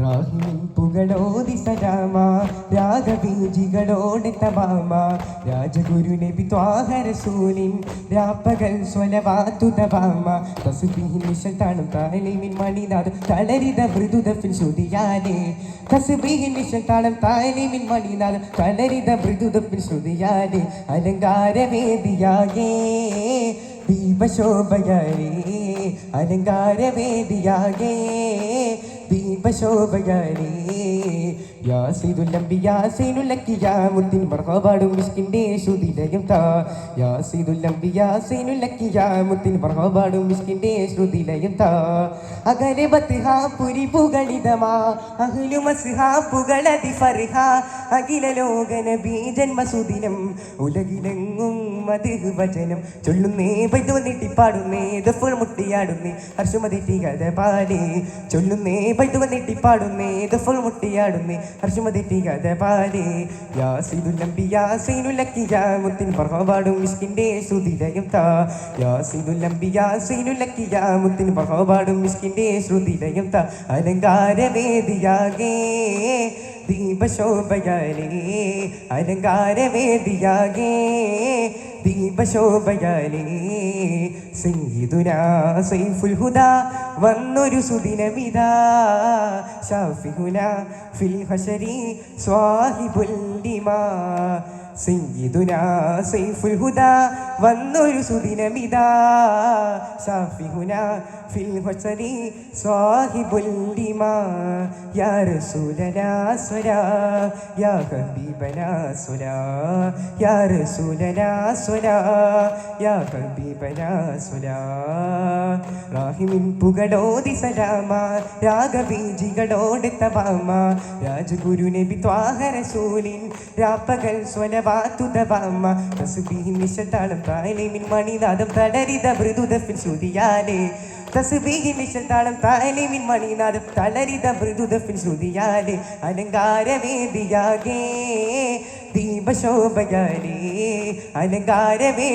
രാഹിമിൻ പുകളോതി സലാമ രാഗബീജികളോടെ തമാമ രാജഗുരു നബി ത്വാഹ റസൂലിൻ രാപ്പകൽ സ്വലവാത്തു തവാമ. തസ്ബീഹിൻ മിശൽ താണം താലിമിൻ മണിനാദ് തളരിത മൃദുദഫിൻ ശ്രുതിയാലേ. തസ്ബീഹിൻ താളം താലിമിൻ മണിനാദ് തളരിത മൃദുദഫിൻ ശ്രുതിയാലേ. അലങ്കാരവേദിയാകേ. ദീപശോഭയാലേ അലങ്കാരവേദിയാകേ ദീപശോഭയാലേ യാസിദുല്ലംബിയാസൈനുലക്കിയാമുത്തിൻ മർഹബാടും മിസ്കിന്റെ ശ്രുതിലയം താ. യാസിദുല്ലംബിയാസൈനുലക്കിയാമുത്തിൻ മർഹബാടും മിസ്കിന്റെ ശ്രുതിലയം താ. അകലെ ബത്ഹാ പുരി പുകളിതമാ അഹ്ലു മസ്ഹാ പുകളതി ഫർഹ. അഖില ലോകന ബീജന്മസുദിനം ഉലകിലെങ്ങും മതിഹ് വചനം. ചൊല്ലുന്നേ പൈതു വന്നിട്ടി പാടുന്നേ ദഫുൾ മുട്ടിയാടുന്നേ ഹർഷമതി കഥ പാലേ ചൊല്ലുന്നേ പൈതു വന്നിട്ടി പാടുന്നേ ദഫുൾ മുട്ടിയാടുന്നേ ഹർഷമതി കഥ പാടി യാസിദുല്ലംബി യാസൈനുലക്കിയ മുത്തിൻ പറവാടും മിസ്കിന്റെ ശ്രുതിലയം താ പറവാടും മിസ്കിന്റെ ശ്രുതിലയം താ അലങ്കാരവേദിയാകേ ദീപശോഭയാലേ അലങ്കാരവേദിയാകേ. ദീപശോഭയാലേ സയ്യിദുനാ സൈഫുൽ ഹുദാ വന്നൊരു സുദിനമിതാ. ഷാഫിഹുന ഫിൽ ഹശരി സ്വാഹിബുൽ ദിമാ. സയ്യിദുനാ സൈഫുൽ ഹുദാ വന്നൊരു സുദിനമിതാ. ഷാഫിഹുന ഫിൽ ഹശരി സ്വാഹിബുൽ ലിമാ യാ റസൂലനാ സ്വലാ യാ ഹബീബനാ സ്വലാ യാ റസൂലനാ സ്വലാ യാ ഹബീബനാ സ്വലാ റാഹിമിൻ പുകടോതി സലാമ രാഗബീജികളോടെ തവാമ രാജഗുരു നബി ത്വാഹ റസൂലിൻ രാപ്പകൽ സ്വലവാത്തു തവാമ തസ്ബീഹിൻ നിശതാളം താലിമിൻ മണിനാദം തടരിത മൃദുദഫിൻ ശ്രുതിയാലേ. തസ്ബീഹിൻ നിശതാളം താലിമിൻ മണിനാദം തളരിത മൃദുദഫിൻ ശ്രുതിയാലേ. അലങ്കാരവേദിയാകേ ദീപശോഭയാലേ. അലങ്കാരവേദിയാകേ